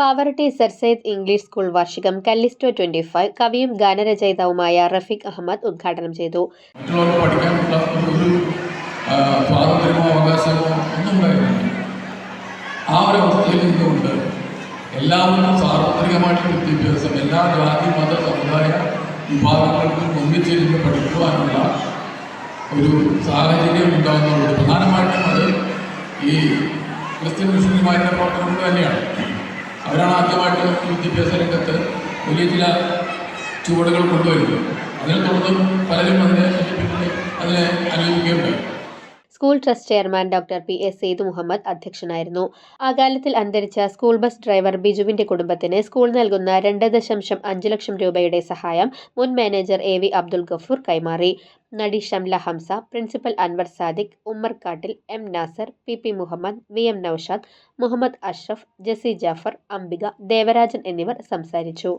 Pavaratty sir Syed English school വാർഷികം Callisto twenty five കവിയും ഗാനരചയിതാവുമായ റഫീഖ് അഹമ്മദ് ഉദ്ഘാടനം ചെയ്തു. ആ, ഒരു അവസ്ഥയിൽ നിന്നുകൊണ്ട് എല്ലാവരും സാർവത്രികമായിട്ട് വിദ്യാഭ്യാസം എല്ലാ ജാതി മത സമുദായ വിഭാഗങ്ങൾക്കും ഒന്നിച്ചിരുന്ന് പഠിക്കുവാനുള്ള ഒരു സാഹചര്യം ഉണ്ടാകുന്നുള്ളത് പ്രധാനമായിട്ടും അത് ഈ ക്രിസ്ത്യൻ മുസ്ലിംമാരുടെ പ്രവർത്തനം തന്നെയാണ്. അവരാണ് ആദ്യമായിട്ട് വിദ്യാഭ്യാസ രംഗത്ത് വലിയ ചില ചുവടുകൾ കൊണ്ടുവരുന്നത്. അതിനെ തുടർന്നും പലരും അതിനെ അതിനെ അനുഭവിക്കുകയുണ്ടായി school trust chairman doctor P S Syed Muhammad അധ്യക്ഷനായിരുന്നു. അകാലത്തിൽ അന്തരിച്ച സ്കൂൾ ബസ് ഡ്രൈവർ ബിജുവിന്റെ കുടുംബത്തിന് സ്കൂൾ നൽകുന്ന രണ്ട് ദശാംശം അഞ്ച് ലക്ഷം രൂപയുടെ സഹായം മുൻ manager A V Abdul Gafoor കൈമാറി. നടി Shamla Hamza principal Anwar Sadiq Ummarkattil M Nasar P P Muhammad V M Noushad Muhammad Ashraf Jasi Jafar Ambika Devarajan എന്നിവർ സംസാരിച്ചു.